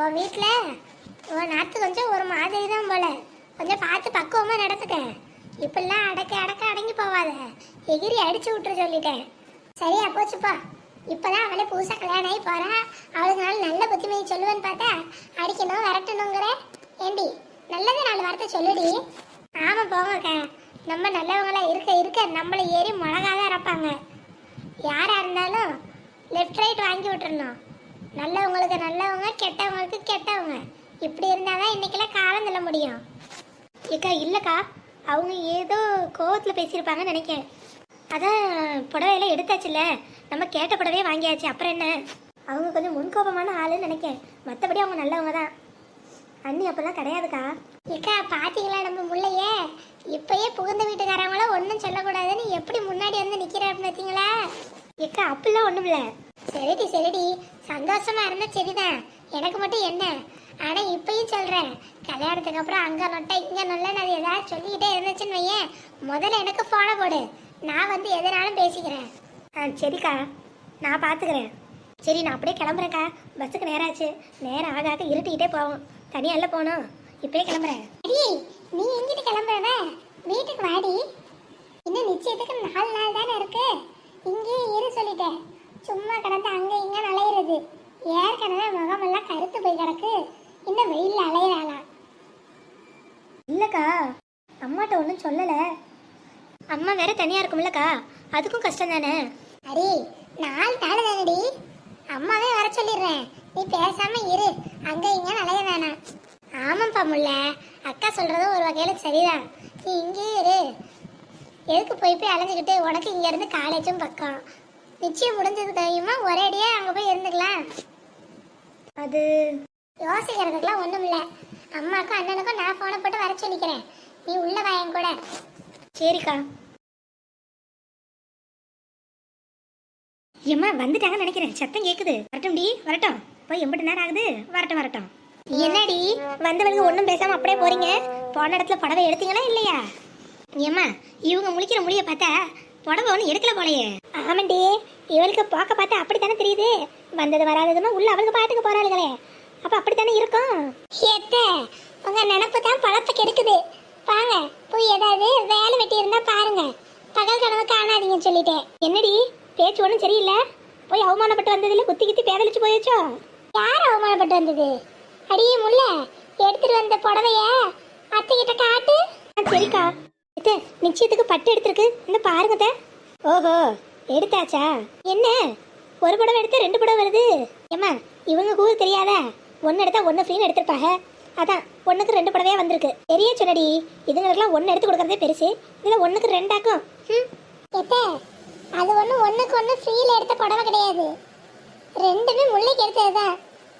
உன் வீட்டில் உன் நாத்து கொஞ்சம் ஒரு மாதிரி தான் போல. கொஞ்சம் பார்த்து பக்குவமாக நடத்துக்க இப்பெல்லாம் அடக்க அடக்க அடங்கி போவாத. எகிரி அடிச்சு விட்டுரு சொல்லிட்டேன். சரியா போச்சுப்பா இப்பதான் அவளே புதுசா கல்யாணம் ஆகி போறா. அவளுக்கு நாள் நல்ல புத்திமதி சொல்லுவேன்னு பார்த்தா அடிக்கணும் விரட்டணுங்கிற? ஏண்டி நல்லது நாலு வார்த்தை சொல்லுடி. ஆமாம் போங்கக்கா. நம்ம நல்லவங்களா இருக்க இருக்க நம்மளை ஏறி மிளகா தான் இறப்பாங்க யாராக இருந்தாலும் லெஃப்ட் ரைட் வாங்கி விட்டுறணும். நல்லவங்களுக்கு நல்லவங்க கெட்டவங்களுக்கு கெட்டவங்க. இப்படி இருந்தாதான் இன்னைக்கெல்லாம் காலம் தள்ள முடியும். ஏக்கா இல்லைக்கா. அவங்க ஏதோ கோவத்தில் பேசியிருப்பாங்கன்னு நினைக்கிறேன். அதான் புடவையெல்லாம் எடுத்தாச்சுல்ல. நம்ம கேட்ட புடவையே வாங்கியாச்சு. அப்புறம் என்ன? அவங்க கொஞ்சம் முன்கோபமான ஆளுன்னு நினைக்கிறேன். மற்றபடி அவங்க நல்லவங்க தான். அண்ணி அப்போல்லாம் கிடையாதுக்கா. ஏக்கா பார்த்தீங்களா நம்ம முள்ளையே இப்பயே புகுந்த வீட்டுக்காரங்கள ஒன்றும் சொல்லக்கூடாதுன்னு எப்படி முன்னாடி வந்து நிற்கிறாரு பார்த்தீங்களா ஏக்கா அப்படிலாம் ஒன்றும் இல்லை சரிடி சரிடி சந்தோஷமா இருந்தா சரிதான் எனக்கு மட்டும் என்ன? ஆனா இப்பயும் சொல்றேன். கல்யாணத்துக்கு அப்புறம் அங்க நொட்டை இங்க நொல்ல நான் ஏதாவது சொல்லிக்கிட்டே இருந்துச்சுன்னு வையேன். முதல்ல எனக்கு போன போடு. நான் வந்து எதனாலும் பேசிக்கிறேன். ஆ சரிக்கா. நான் பாத்துக்கிறேன். சரி நான் அப்படியே கிளம்புறேன்க்கா. பஸ்ஸுக்கு நேரம் ஆச்சு நேரம் ஆக ஆக இருட்டிக்கிட்டே போவோம். தனியால போகணும். இப்பயே கிளம்புறேன். நீ எங்கிட்டு கிளம்புறவ? வீட்டுக்கு வாடி. இன்னும் நிச்சயத்துக்கு நாலு நாள் தானே இருக்கு. இங்கேயே இரு சொல்லிட்டேன். சும்மா கிடந்து அங்க இங்க அலையிறது ஏற்கனவே முகமெல்லாம் கருத்து போய் கிடக்கு. இன்னும் வெயில்ல அலையிறாளாம் இல்லக்கா அம்மாட்ட ஒன்றும் சொல்லல. அம்மா வேற தனியா இருக்கும்லக்கா அதுக்கும் கஷ்டம் தானே? அடி நாலு நாள் தானடி. அம்மாவே வர சொல்லிடுறேன். நீ பேசாம இரு. அங்க இங்க அலைய வேணாம். ஆமாப்பா முல்ல. அக்கா சொல்றதும் ஒரு வகையில சரிதான். நீ இங்கேயே இரு. எதுக்கு போய் போய் அலைஞ்சுக்கிட்டு உனக்கு இங்க இருந்து காலேஜும் பக்கம். நிச்சயம் முடிஞ்சது தெரியுமா? ஒரே அடியா அங்க போய் இருந்துக்கலாம். அது யோசிக்கிறதுக்குலாம் ஒண்ணும் இல்ல அம்மாக்கும் அண்ணனுக்கும் நான் போனை போட்டு வர சொல்லிக்கிறேன். நீ உள்ள வாயன் கூட. சரிக்கா. ஏம்மா வந்துட்டாங்கன்னு நினைக்கிறேன். சத்தம் கேக்குது. வரட்டும்டி வரட்டும். போய் எம்பிட்டு நேரம் ஆகுது. வரட்டும் வரட்டும். என்னடி? வந்தவளுக்கு ஒன்றும் பேசாம அப்படியே போறீங்க. போன இடத்துல புடவை எடுத்தீங்களா இல்லையா? ஏம்மா இவங்க முழிக்கிற முடிய பார்த்தா புடவை ஒன்றும் எடுக்கல போலையே. ஆமாண்டி இவளுக்கு போக்க பார்த்தா அப்படித்தானே தெரியுது? வந்தது வராததுமா உள்ள அவளுக்கு பாட்டுக்கு போறாளுகளே. அப்ப அப்படித்தானே இருக்கும்? ஏத்தே உங்க நினப்பு தான் பழத்தை கெடுக்குது. வாங்க போய் ஏதாவது வேலை வெட்டி இருந்தா பாருங்க. பகல் கனவு காணாதீங்கன்னு சொல்லிட்டேன். என்னடி பேச்சு ஒன்றும் சரியில்லை? போய் அவமானப்பட்டு வந்ததுல குத்தி குத்தி பேதலிச்சு போயிடுச்சோ யார் அவமானப்பட்டு வந்தது? அடியே முல்ல எடுத்துட்டு வந்த புடவைய அத்தை கிட்ட. காட்டு சரிக்கா. நிச்சயத்துக்கு பட்டு எடுத்திருக்கு. இந்த பாருங்க ஓஹோ எடுத்தாச்சா? என்ன? ஒரு புடவை எடுத்து ரெண்டு புடவை வருது. ஏம்மா இவங்க கூறு தெரியாதா? ஒன்று எடுத்தா ஒன்று ஃப்ரீன்னு எடுத்திருப்பாங்க. அதான் ஒன்றுக்கு ரெண்டு புடவையா வந்திருக்கு. பெரிய சொன்னடி இதுங்களுக்கெல்லாம் ஒன்று எடுத்து கொடுக்கறதே பெருசு. இதில் ஒன்றுக்கு ரெண்டாக்கும். ம் அது ஒன்றும் ஒன்றுக்கு ஒன்று ஃப்ரீயில் எடுத்த புடவை கிடையாது. ரெண்டுமே முல்லைக்கு எடுத்ததுதான்.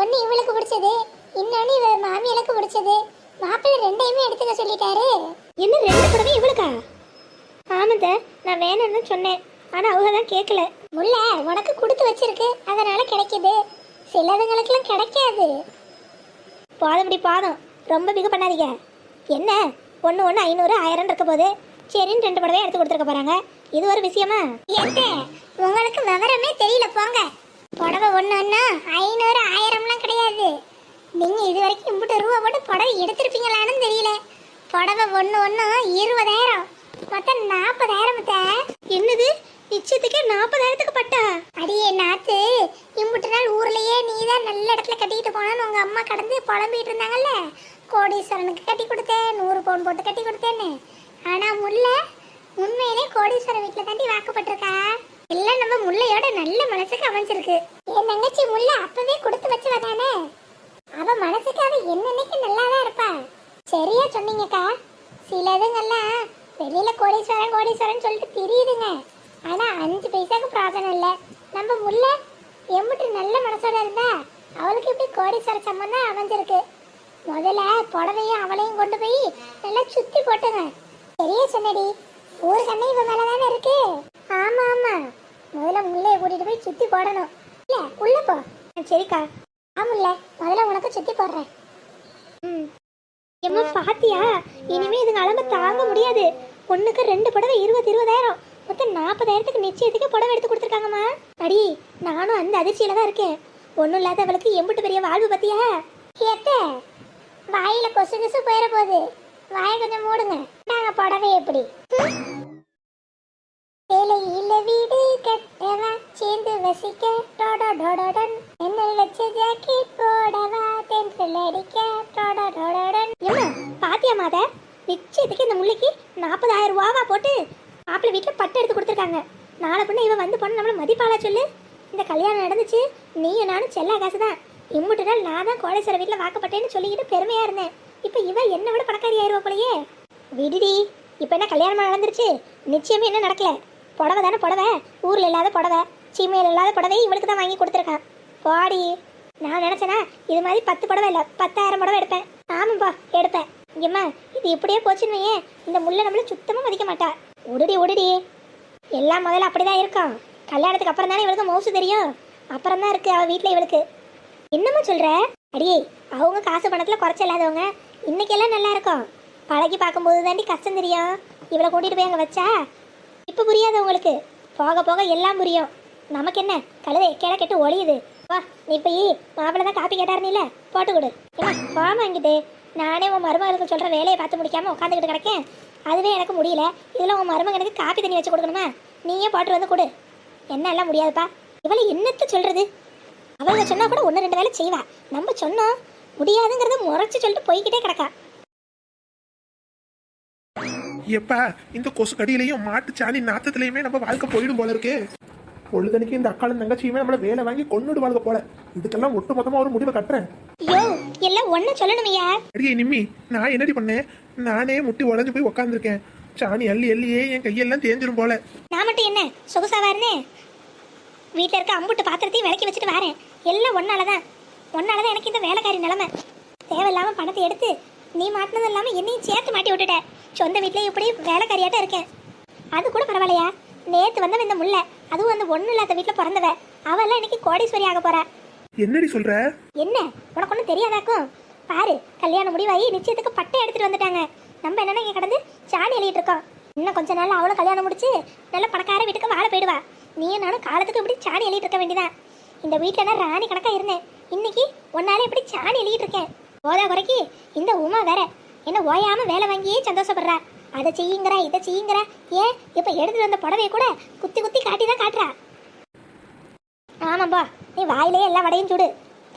ஒன்று இவளுக்கு பிடிச்சது இன்னொன்று இவ மாமியலுக்கு பிடிச்சது. மாப்பிள்ளை ரெண்டையுமே எடுத்துக்க சொல்லிட்டாரு. என்ன ரெண்டு புடவை இவளுக்கா? ஆமாந்த நான் வேணும்னு சொன்னேன். ஆனா அவங்க தான் கேட்கல. முல்ல உனக்கு கொடுத்து வச்சிருக்கு. அதனால கிடைக்குது. சிலதுங்களுக்கெல்லாம் கிடைக்காது. போதபடி போதும். ரொம்ப பிகு பண்ணாதீங்க. என்ன? ஒன்று ஒன்று ஐநூறு ஆயிரம் இருக்க போது சரின்னு ரெண்டு புடவை எடுத்து கொடுத்துருக்க போறாங்க. இது ஒரு விஷயமா? உங்களுக்கு விவரமே தெரியல போங்க. புடவை ஒன்று ஒன்று ஐநூறு ஆயிரம்லாம் கிடையாது. நீங்கள் இது வரைக்கும் இம்புட்டு ரூபா போட்டு புடவை எடுத்திருப்பீங்களான்னு தெரியல. புடவை ஒன்று ஒன்று இருபதாயிரம். மொத்தம் நாற்பதாயிரம் என்னது? நிச்சயத்துக்கே நாற்பதாயிரத்துக்கு பட்டா? அடியே நாத்து இம்புட்டு நாள் ஊர்லயே நீ தான் நல்ல இடத்துல கட்டிக்கிட்டு போனான்னு உங்கள் அம்மா கடந்து புலம்பிட்டு இருந்தாங்கல்ல? கோடீஸ்வரனுக்கு கட்டி கொடுத்தேன் நூறு பவுன் போட்டு கட்டி கொடுத்தேன்னு. ஆனால் முல்லை உண்மையிலே கோடீஸ்வரன் வீட்டில் தாண்டி வாக்கப்பட்டிருக்கா? எல்லாம் நம்ம முல்லையோட நல்ல மனசுக்கு அமைஞ்சிருக்கு. என் தங்கச்சி முல்லை அப்பவே கொடுத்து வச்சு வந்தானே அவ மனசுக்கு அவ என்னன்னைக்கு நல்லாதான் இருப்பா. சரியா சொன்னீங்கக்கா. சிலதுங்கெல்லாம் வெளியில கோடீஸ்வரன் கோடீஸ்வரன் சொல்லிட்டு தெரியுதுங்க. ஆனா அஞ்சு பைசாக்கு பிரார்த்தனை இல்ல. நம்ம முல்ல எம்பிட்டு நல்ல மனசோட இருந்தா அவளுக்கு இப்படி கோடீஸ்வர சம்பந்தம் அமைஞ்சிருக்கு. முதல்ல புடவையும் அவளையும் கொண்டு போய் நல்லா சுத்தி போட்டுங்க. சரியா சொன்னடி. ஊர் கண்ணே இவ மேலதானே இருக்கு? ஆமா ஆமா. முதல்ல முல்லைய கூட்டிட்டு போய் சுத்தி போடணும். இல்ல உள்ள போ. சரிக்கா. ஆமுல்ல முதல்ல உனக்கு சுத்தி போடுறேன். ம். எம்மா பாத்தியா? இனிமே இதுங்க அளம்ப தாங்க முடியாது. ஒண்ணுக்கு ரெண்டு புடவை இருபது இருபதாயிரம். மொத்தம் நாற்பதாயிரத்துக்கு நிச்சயத்துக்கு புடவை எடுத்து கொடுத்துருக்காங்கம்மா? அடி நானும் அந்த அதிர்ச்சியில தான் இருக்கேன். ஒன்றும் இல்லாதவளுக்கு எம்பிட்டு பெரிய வாழ்வு பத்தியா? எத்த வாயில கொசு கொசு போயிட போகுது வாயை கொஞ்சம் மூடுங்க. நாங்க புடவை எப்படி? வேலையில வீடு கட்டவா சேர்ந்து வசிக்க டோடா டோடோடன் என்ன வச்ச ஜாக்கெட் போடவா தென்றல் அடிக்க டோடா டோடோடன் ஏமா பாத்தியா மாத? நிச்சயத்துக்கு இந்த முள்ளிக்கு நாற்பதாயிரம் ரூபாவா போட்டு மாப்பிள்ளை வீட்டில் பட்டு எடுத்து கொடுத்துருக்காங்க. நாளை பொண்ணு இவன் வந்து போனால் நம்மளை மதிப்பாளா சொல்லு? இந்த கல்யாணம் நடந்துச்சு நீயும் நானும் செல்லா காசு தான் இம்முட்டு நாள் நான் தான் கோடேஸ்வர வீட்டில் வாக்கப்பட்டேன்னு சொல்லிக்கிட்டு பெருமையாக இருந்தேன். இப்போ இவன் என்னை விட பணக்காரி ஆயிடுவா போலயே. விடுடி இப்போ என்ன கல்யாணம் நடந்துருச்சு? நிச்சயமே என்ன நடக்கல? புடவை தானே புடவை ஊரில் இல்லாத புடவை. சீமையில் இல்லாத புடவை இவளுக்கு தான் வாங்கி கொடுத்துருக்கான். போடி நான் நினச்சேனா இது மாதிரி பத்து புடவை இல்லை பத்தாயிரம் புடவை எடுப்பேன். ஆமாப்பா எடுப்பேன். இங்கம்மா இது இப்படியே போச்சுன்னு வையேன், இந்த முல்லை நம்மள சுத்தமாக மதிக்க மாட்டா. உடுடி உடுடி. எல்லாம் முதல்ல அப்படிதான் இருக்கும். கல்யாணத்துக்கு அப்புறம் தானே இவளுக்கு மவுசு தெரியும். அப்புறம் தான் இருக்குது அவள் வீட்டில் இவளுக்கு. என்னம்மா சொல்கிற அடியே அவங்க காசு பணத்தில் குறைச்ச இல்லாதவங்க இன்னைக்கெல்லாம் நல்லா இருக்கும். பழகி பார்க்கும்போது தாண்டி கஷ்டம் தெரியும். இவளை கூட்டிகிட்டு போய் அங்கே வச்சா? இப்போ புரியாது உங்களுக்கு? போக போக எல்லாம் புரியும். நமக்கு என்ன கழுதை கேட கெட்டு ஒளியுது. வா நீ போய் மாப்பிள்ள தான் காப்பி கேட்டாரு நீல போட்டு கொடு. ஏமா போமா இங்கிட்டு. நானே உன் மருமகளுக்கு சொல்கிற வேலையை பார்த்து முடிக்காமல் உட்காந்துக்கிட்டு கிடக்கேன். அதுவே எனக்கு முடியல. இதில் உன் மருமகனுக்கு காப்பி தண்ணி வச்சு கொடுக்கணுமா? நீயே போட்டு வந்து கொடு. என்ன எல்லாம் முடியாதுப்பா. இவளை என்னத்தை சொல்கிறது அவங்க சொன்னால் கூட ஒன்று ரெண்டு வேலை செய்வா. நம்ம சொன்னோம் முடியாதுங்கிறத முறைச்சு சொல்லிட்டு போய்கிட்டே கிடக்கா. எப்பா இந்த கொசு கடியிலையும் மாட்டு சாணி நாத்தத்திலையுமே நம்ம வாழ்க்கை போயிடும் போல இருக்கு. பொழுதனைக்கு இந்த அக்காளும் தங்கச்சியுமே நம்மள வேலை வாங்கி கொண்டுடுவாங்க போல. இதுக்கெல்லாம் ஒட்டு மொத்தமா ஒரு முடிவை கட்டுறேன். ஐயோ எல்லாம் ஒன்று சொல்லணுமையா? அடியே நிம்மி நான் என்னடி பண்ணேன் நானே முட்டி உடஞ்சு போய் உக்காந்துருக்கேன். சாணி அள்ளி அள்ளியே என் கையெல்லாம் தேஞ்சிரும் போல. நான் மட்டும் என்ன சொகுசாவா இருந்தேன்? வீட்டில் இருக்க அம்புட்டு பாத்திரத்தையும் விளக்கி வச்சுட்டு வரேன். எல்லாம் ஒன்னால தான் ஒன்னால தான் எனக்கு இந்த வேலைக்காரி நிலைமை. தேவையில்லாம பணத்தை எடுத்து நீ மாட்டினது இல்லாமல் என்னையும் சேர்த்து மாட்டி விட்டுட்ட. சொந்த வீட்டிலே இப்படி வேலைக்காரியாட்டம் இருக்கேன். அது கூட பரவாயில்லையா? நேத்து வந்தவ இந்த முல்லை அதுவும் அந்த ஒன்றும் இல்லாத வீட்டில் பிறந்தவ. அவெல்லாம் இன்னைக்கு கோடீஸ்வரி ஆக போறா. என்னடி சொல்ற? என்ன? உனக்கு ஒன்றும் தெரியாதாக்கும்? பாரு கல்யாணம் முடிவாகி நிச்சயத்துக்கு பட்டை எடுத்துட்டு வந்துட்டாங்க. நம்ம என்னன்னா இங்கே கடந்து சாணி எழுதிட்டு இருக்கோம். இன்னும் கொஞ்ச நாள் அவளும் கல்யாணம் முடிச்சு நல்ல பணக்கார வீட்டுக்கு வாழ போயிடுவா. நீயும் நானும் காலத்துக்கு இப்படி சாணி எழுதிட்டு இருக்க வேண்டியதான் இந்த வீட்டில் நான் ராணி கணக்கா இருந்தேன். இன்னைக்கு உன்னால இப்படி சாணி எழுதிட்டு இருக்கேன். போதா குறைக்கு இந்த உமா வேற. என்ன ஓயாம வேலை வாங்கியே சந்தோஷப்படுறா. அதை செய்யுங்கிறா இதை செய்யுங்கிறா ஏன் இப்போ எடுத்துட்டு வந்த புடவைய கூட குத்தி குத்தி காட்டி தான் காட்டுறா. ஆமாம்பா நீ வாயிலே எல்லா வடையும் சுடு.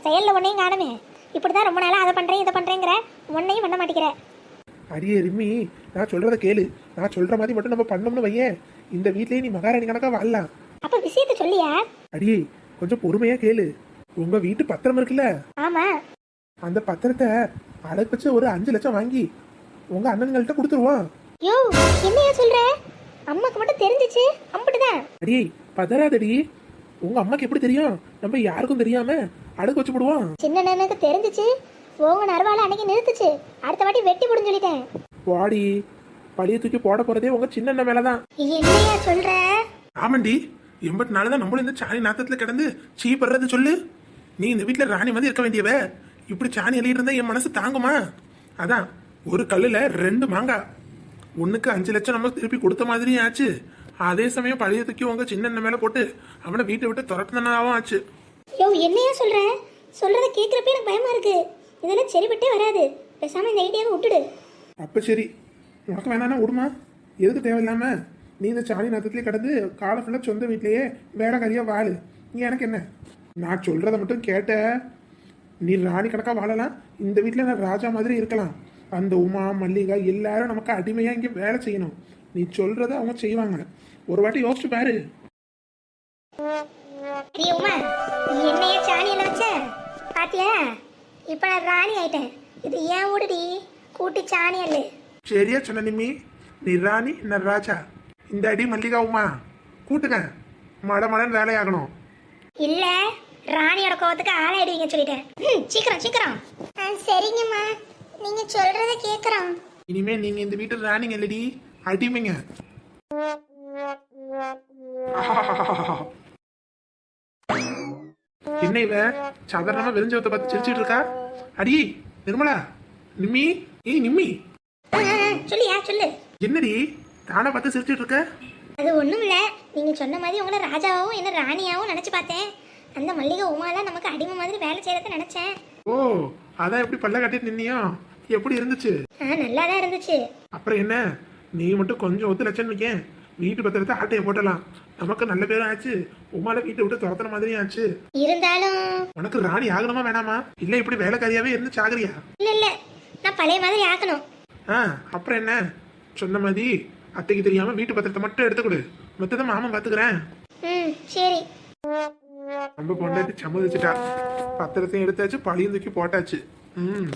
செயல்ல ஒன்னையும் காணுமே. இப்படிதான் ரொம்ப நாளா அதை பண்றேன் இதை பண்றேங்கிற. ஒன்னையும் பண்ண மாட்டேங்கிற. அடியே ரிம்மி நான் சொல்றத கேளு. நான் சொல்ற மாதிரி மட்டும் நம்ம பண்ணோம்னு வையேன். இந்த வீட்லயே நீ மகாராணி கணக்கா வாழலாம். அப்ப விஷயத்த சொல்லியா? அடியே கொஞ்சம் பொறுமையா கேளு. உங்க வீட்டு பத்திரம் இருக்குல்ல? ஆமா. அந்த பத்திரத்தை அடகு வச்சு ஒரு அஞ்சு லட்சம் வாங்கி உங்க அண்ணன்கள்ட்ட கொடுத்துருவான் யோ என்னையா சொல்ற? அம்மாக்கு மட்டும் தெரிஞ்சிச்சு அம்பிட்டுதான் அடியே பதறாதடி. உங்க அம்மாக்கு எப்படி தெரியும்? நம்ம யாருக்கும் தெரியாம அடகு வச்சு போடுவான் சின்ன எனக்கு தெரிஞ்சிச்சு உங்க நரவால அன்னைக்கு நிறுத்துச்சு. அடுத்த வாட்டி வெட்டி போடுன்னு சொல்லிட்டேன். வாடி பழிய தூக்கி போட போறதே உங்க சின்ன மேலதான். என்னையா சொல்ற? ஆமாண்டி எண்பத்தி நாலு தான் நம்மளும் இந்த சாணி நாத்தத்துல கிடந்து சீ படுறது சொல்லு. நீ இந்த வீட்டுல ராணி மாதிரி இருக்க வேண்டியவ. இப்படி சாணி அள்ளிட்டு இருந்தா என் மனசு தாங்குமா? அதான் ஒரு கல்லுல ரெண்டு மாங்காய் ஒண்ணுக்கு அஞ்சு லட்சம் நம்ம திருப்பி கொடுத்த மாதிரியும் ஆச்சு. அதே சமயம் பழைய தூக்கி உங்க சின்ன மேல போட்டு அவனை வீட்டை விட்டு துரத்துனதாவும் ஆச்சு. யோ என்னையா சொல்ற? சொல்றத கேக்குறப்ப எனக்கு பயமா இருக்கு. இதெல்லாம் சரிப்பட்டே வராது. பேசாம இந்த ஐடியாவை விட்டுடு. அப்ப சரி. உனக்கு வேணானா விடுமா? எதுக்கு தேவையில்லாம? நீ இந்த சாணி நாத்தத்திலே கடந்து காலை ஃபுல்லாக சொந்த வீட்லயே வேலைக்காரியா வாழு. நீ எனக்கு என்ன? நான் சொல்றத மட்டும் கேட்ட. நீ ராணி கணக்கா வாழலாம். இந்த வீட்டில் நான் ராஜா மாதிரி இருக்கலாம். அந்த உமா மல்லிகா எல்லாரும் நமக்கு அடிமையா இங்கே வேலை செய்யணும். நீ சொல்றத அவங்க செய்வாங்க. ஒரு வாட்டி யோசிச்சு பாரு. என்னைய சாணியில வச்ச? பாத்தியா? இப்ப நான் ராணி ஆயிட்டேன். இது ஏன் ஊடுடி கூட்டி சாணி அல்லு. சரியா சொன்ன நிம்மி. நீ ராணி நான் ராஜா. இந்த அடி மல்லிகா உமா. கூட்டுங்க மட மடன்னு வேலையாகணும். இல்ல ராணியோட கோவத்துக்கு ஆளாயிடுவீங்க சொல்லிட்டேன். சீக்கிரம் சீக்கிரம். சரிங்கம்மா. நீங்க சொல்றத கேக்குறோம். இனிமே நீங்க இந்த வீட்டு ராணிங்க இல்லடி. அடிமைங்க என்ன இவ? சாதாரணமா வெறிஞ்சவத்தை பார்த்து சிரிச்சிட்டு இருக்கா? அடி நிர்மலா நிம்மி ஏய் நிம்மி. சொல்லியா சொல்லு என்னடி? தானா பார்த்து சிரிச்சிட்டு இருக்க? அது ஒண்ணும் இல்ல நீங்க சொன்ன மாதிரி உங்களை ராஜாவும் என்ன ராணியாவும் நினைச்சு பார்த்தேன். அந்த மல்லிகை உமாலாம் நமக்கு அடிமை மாதிரி வேலை செய்யறத நினைச்சேன். ஓ அதான் எப்படி பல்ல கட்டிட்டு நின்னியோ? எப்படி இருந்துச்சு? ஆ நல்லா தான் இருந்துச்சு. அப்புறம் என்ன? நீ மட்டும் கொஞ்சம் ஒத்து லட்சம் வைக்கேன் வீட்டு பத்திரத்தை ஆட்டையை போட்டலாம். நமக்கு நல்ல பேரும் ஆச்சு. உமால வீட்டை விட்டு துரத்துன மாதிரியும் ஆச்சு. இருந்தாலும் உனக்கு ராணி ஆகணுமா வேணாமா? இல்ல இப்படி வேலைக்காரியாவே இருந்து சாகுறியா? இல்ல இல்ல. நான் பழைய மாதிரி ஆக்கணும். ஆ அப்புறம் என்ன? சொன்ன மாதிரி அத்தைக்கு தெரியாம வீட்டு பத்திரத்தை மட்டும் எடுத்து கொடு. மத்ததை மாமன் பாத்துக்கிறேன். ம் சரி. நம்ம கொண்டாட்டி சம்மதிச்சுட்டா. பத்திரத்தையும் எடுத்தாச்சு பழியும் தூக்கி போட்டாச்சு. ம்.